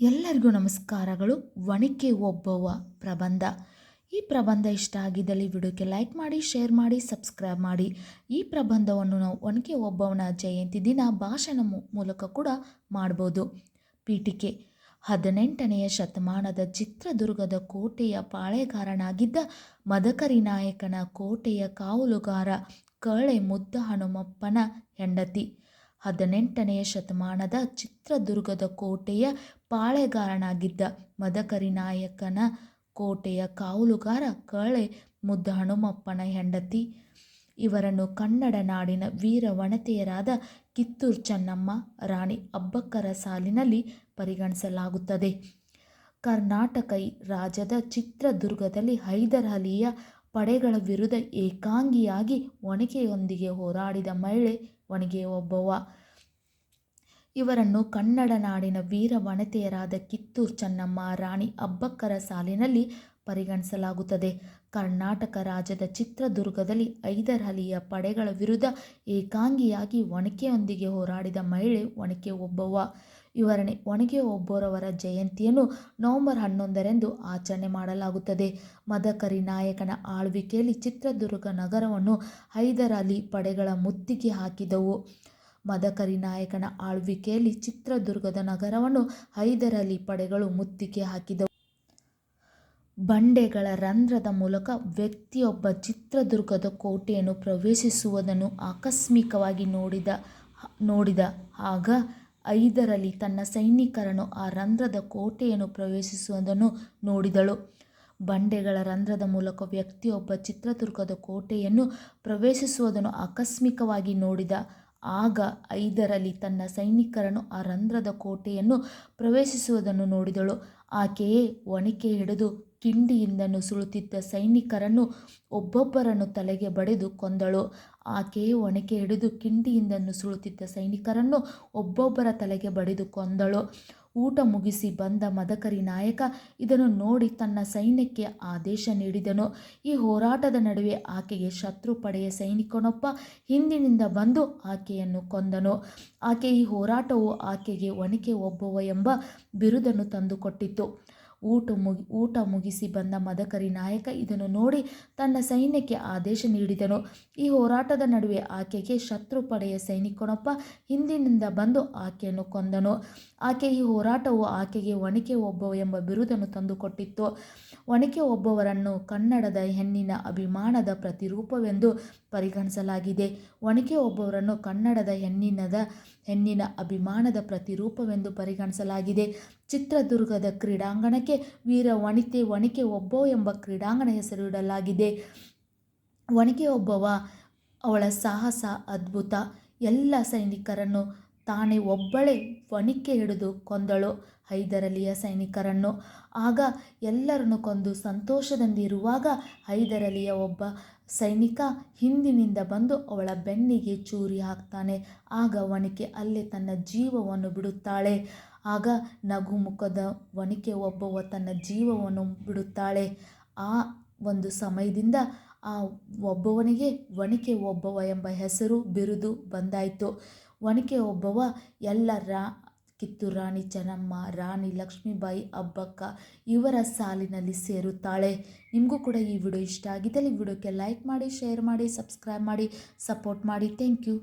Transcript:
ಎಲ್ಲರಿಗೂ ನಮಸ್ಕಾರಗಳು. ವಣಿಕೆ ಒಬ್ಬವ ಪ್ರಬಂಧ. ಈ ಪ್ರಬಂಧ ಇಷ್ಟ ಆಗಿದ್ದಲ್ಲಿ ವಿಡಿಯೋಕ್ಕೆ ಲೈಕ್ ಮಾಡಿ, ಶೇರ್ ಮಾಡಿ, ಸಬ್ಸ್ಕ್ರೈಬ್ ಮಾಡಿ. ಈ ಪ್ರಬಂಧವನ್ನು ನಾವು ಒನಕೆ ಒಬ್ಬವನ ಜಯಂತಿ ದಿನ ಭಾಷಣ ಮೂಲಕ ಕೂಡ ಮಾಡ್ಬೋದು. ಪೀಠಿಕೆ. ಹದಿನೆಂಟನೆಯ ಶತಮಾನದ ಚಿತ್ರದುರ್ಗದ ಕೋಟೆಯ ಪಾಳೆಗಾರನಾಗಿದ್ದ ಮದಕರಿ ನಾಯಕನ ಕೋಟೆಯ ಕಾವಲುಗಾರ ಕಳೆ ಮುದ್ದ ಹನುಮಪ್ಪನ ಹೆಂಡತಿ. ಹದಿನೆಂಟನೆಯ ಶತಮಾನದ ಚಿತ್ರದುರ್ಗದ ಕೋಟೆಯ ಪಾಳೆಗಾರನಾಗಿದ್ದ ಮದಕರಿ ನಾಯಕನ ಕೋಟೆಯ ಕಾವಲುಗಾರ ಕಳೆ ಮುದ್ದ ಹನುಮಪ್ಪನ ಹೆಂಡತಿ. ಇವರನ್ನು ಕನ್ನಡ ನಾಡಿನ ವೀರ ವನತೆಯರಾದ ಕಿತ್ತೂರು ಚೆನ್ನಮ್ಮ, ರಾಣಿ ಅಬ್ಬಕ್ಕರ ಸಾಲಿನಲ್ಲಿ ಪರಿಗಣಿಸಲಾಗುತ್ತದೆ. ಕರ್ನಾಟಕ ರಾಜ್ಯದ ಚಿತ್ರದುರ್ಗದಲ್ಲಿ ಹೈದರ್ ಅಲಿಯ ಪಡೆಗಳ ವಿರುದ್ಧ ಏಕಾಂಗಿಯಾಗಿ ಒನಕೆಯೊಂದಿಗೆ ಹೋರಾಡಿದ ಮಹಿಳೆ ಒನಕೆ ಒಬ್ಬವ. ಇವರನ್ನು ಕನ್ನಡ ನಾಡಿನ ವೀರ ವನಿತೆಯರಾದ ಕಿತ್ತೂರು ಚೆನ್ನಮ್ಮ, ರಾಣಿ ಅಬ್ಬಕ್ಕರ ಸಾಲಿನಲ್ಲಿ ಪರಿಗಣಿಸಲಾಗುತ್ತದೆ. ಕರ್ನಾಟಕ ರಾಜ್ಯದ ಚಿತ್ರದುರ್ಗದಲ್ಲಿ ಹೈದರ್ ಅಲಿಯ ಪಡೆಗಳ ವಿರುದ್ಧ ಏಕಾಂಗಿಯಾಗಿ ಒಣಕೆಯೊಂದಿಗೆ ಹೋರಾಡಿದ ಮಹಿಳೆ ಒಣಕೆ ಒಬ್ಬವ ಇವರನ್ನೇ ಒಣಗೆ ಒಬ್ಬರವರ ಜಯಂತಿಯನ್ನು ನವೆಂಬರ್ ಹನ್ನೊಂದರಂದು ಆಚರಣೆ ಮಾಡಲಾಗುತ್ತದೆ. ಮದಕರಿ ನಾಯಕನ ಆಳ್ವಿಕೆಯಲ್ಲಿ ಚಿತ್ರದುರ್ಗ ನಗರವನ್ನು ಹೈದರ್ ಅಲಿ ಪಡೆಗಳ ಮುತ್ತಿಗೆ ಹಾಕಿದವು. ಮದಕರಿ ನಾಯಕನ ಆಳ್ವಿಕೆಯಲ್ಲಿ ಚಿತ್ರದುರ್ಗದ ನಗರವನ್ನು ಹೈದರ್ ಅಲಿ ಪಡೆಗಳು ಮುತ್ತಿಗೆ ಹಾಕಿದವು. ಬಂಡೆಗಳ ರಂಧ್ರದ ಮೂಲಕ ವ್ಯಕ್ತಿಯೊಬ್ಬ ಚಿತ್ರದುರ್ಗದ ಕೋಟೆಯನ್ನು ಪ್ರವೇಶಿಸುವುದನ್ನು ಆಕಸ್ಮಿಕವಾಗಿ ನೋಡಿದ ನೋಡಿದ. ಆಗ ಐದರಲ್ಲಿ ತನ್ನ ಸೈನಿಕರನ್ನು ಆ ರಂಧ್ರದ ಕೋಟೆಯನ್ನು ಪ್ರವೇಶಿಸುವುದನ್ನು ನೋಡಿದಳು. ಬಂಡೆಗಳ ರಂಧ್ರದ ಮೂಲಕ ವ್ಯಕ್ತಿಯೊಬ್ಬ ಚಿತ್ರದುರ್ಗದ ಕೋಟೆಯನ್ನು ಪ್ರವೇಶಿಸುವುದನ್ನು ಆಕಸ್ಮಿಕವಾಗಿ ನೋಡಿದ. ಆಗ ಐದರಲ್ಲಿ ತನ್ನ ಸೈನಿಕರನ್ನು ಆ ರಂಧ್ರದ ಕೋಟೆಯನ್ನು ಪ್ರವೇಶಿಸುವುದನ್ನು ನೋಡಿದಳು. ಆಕೆಯೇ ಒಣಿಕೆ ಹಿಡಿದು ಕಿಂಡಿಯಿಂದ ನುಸುಳುತ್ತಿದ್ದ ಸೈನಿಕರನ್ನು ಒಬ್ಬೊಬ್ಬರನ್ನು ತಲೆಗೆ ಬಡಿದು ಕೊಂದಳು. ಆಕೆಯೇ ಒಣಕೆ ಹಿಡಿದು ಕಿಂಡಿಯಿಂದ ನುಸುಳುತ್ತಿದ್ದ ಸೈನಿಕರನ್ನು ಒಬ್ಬೊಬ್ಬರ ತಲೆಗೆ ಬಡಿದು ಕೊಂದಳು. ಊಟ ಮುಗಿಸಿ ಬಂದ ಮದಕರಿ ನಾಯಕ ಇದನ್ನು ನೋಡಿ ತನ್ನ ಸೈನ್ಯಕ್ಕೆ ಆದೇಶ ನೀಡಿದನು. ಈ ಹೋರಾಟದ ನಡುವೆ ಆಕೆಗೆ ಶತ್ರು ಪಡೆಯ ಸೈನಿಕನೊಬ್ಬ ಹಿಂದಿನಿಂದ ಬಂದು ಆಕೆಯನ್ನು ಕೊಂದನು. ಆಕೆ ಈ ಹೋರಾಟವು ಆಕೆಗೆ ಒನಕೆ ಒಬ್ಬವ ಎಂಬ ಬಿರುದನ್ನು ತಂದುಕೊಟ್ಟಿತು ಊಟ ಮುಗಿ, ಊಟ ಮುಗಿಸಿ ಬಂದ ಮದಕರಿ ನಾಯಕ ಇದನ್ನು ನೋಡಿ ತನ್ನ ಸೈನ್ಯಕ್ಕೆ ಆದೇಶ ನೀಡಿದನು. ಈ ಹೋರಾಟದ ನಡುವೆ ಆಕೆಗೆ ಶತ್ರು ಪಡೆಯ ಸೈನಿಕನೊಬ್ಬ ಹಿಂದಿನಿಂದ ಬಂದು ಆಕೆಯನ್ನು ಕೊಂದನು. ಆಕೆ ಈ ಹೋರಾಟವು ಆಕೆಗೆ ಒಣಕೆ ಒಬ್ಬವ ಎಂಬ ಬಿರುದನ್ನು ತಂದುಕೊಟ್ಟಿತ್ತು. ಒಣಕೆ ಒಬ್ಬವರನ್ನು ಕನ್ನಡದ ಹೆಣ್ಣಿನ ಅಭಿಮಾನದ ಪ್ರತಿರೂಪವೆಂದು ಪರಿಗಣಿಸಲಾಗಿದೆ. ಒಣಕೆ ಒಬ್ಬವರನ್ನು ಕನ್ನಡದ ಹೆಣ್ಣಿನದ, ಹೆಣ್ಣಿನ ಅಭಿಮಾನದ ಪ್ರತಿರೂಪವೆಂದು ಪರಿಗಣಿಸಲಾಗಿದೆ. ಚಿತ್ರದುರ್ಗದ ಕ್ರೀಡಾಂಗಣಕ್ಕೆ ವೀರ ವಣಿತೆ ವಣಿಕೆ ಒಬ್ಬೋ ಎಂಬ ಕ್ರೀಡಾಂಗಣ ಹೆಸರು ಇಡಲಾಗಿದೆ. ವಣಿಕೆ ಒಬ್ಬವ, ಅವಳ ಸಾಹಸ ಅದ್ಭುತ. ಎಲ್ಲ ಸೈನಿಕರನ್ನು ತಾನೇ ಒಬ್ಬಳೇ ವಣಿಕೆ ಹಿಡಿದು ಕೊಂದಳು ಹೈದರಲಿಯ ಸೈನಿಕರನ್ನು. ಆಗ ಎಲ್ಲರನ್ನು ಕೊಂದು ಸಂತೋಷದಿಂದಿರುವಾಗ ಹೈದರಲಿಯ ಒಬ್ಬ ಸೈನಿಕ ಹಿಂದಿನಿಂದ ಬಂದು ಅವಳ ಬೆನ್ನಿಗೆ ಚೂರಿ ಹಾಕ್ತಾನೆ. ಆಗ ವಣಿಕೆ ಅಲ್ಲೇ ತನ್ನ ಜೀವವನ್ನು ಬಿಡುತ್ತಾಳೆ. ಆಗ ನಗುಮುಖದ ಒನಕೆ ಒಬ್ಬವ ತನ್ನ ಜೀವವನ್ನು ಬಿಡುತ್ತಾಳೆ. ಆ ಒಂದು ಸಮಯದಿಂದ ಆ ಒಬ್ಬವನಿಗೆ ಒನಕೆ ಒಬ್ಬವ ಎಂಬ ಹೆಸರು ಬಿರುದು ಬಂದಾಯಿತು. ಒನಕೆ ಒಬ್ಬವ ಎಲ್ಲ ರಾ, ಕಿತ್ತು ರಾಣಿ ಚೆನ್ನಮ್ಮ, ರಾಣಿ ಲಕ್ಷ್ಮೀಬಾಯಿ, ಅಬ್ಬಕ್ಕ ಇವರ ಸಾಲಿನಲ್ಲಿ ಸೇರುತ್ತಾಳೆ. ನಿಮಗೂ ಕೂಡ ಈ ವಿಡಿಯೋ ಇಷ್ಟ ಆಗಿದ್ದಲ್ಲಿ ವಿಡಿಯೋಕ್ಕೆ ಲೈಕ್ ಮಾಡಿ, ಶೇರ್ ಮಾಡಿ, ಸಬ್ಸ್ಕ್ರೈಬ್ ಮಾಡಿ, ಸಪೋರ್ಟ್ ಮಾಡಿ. Thank you.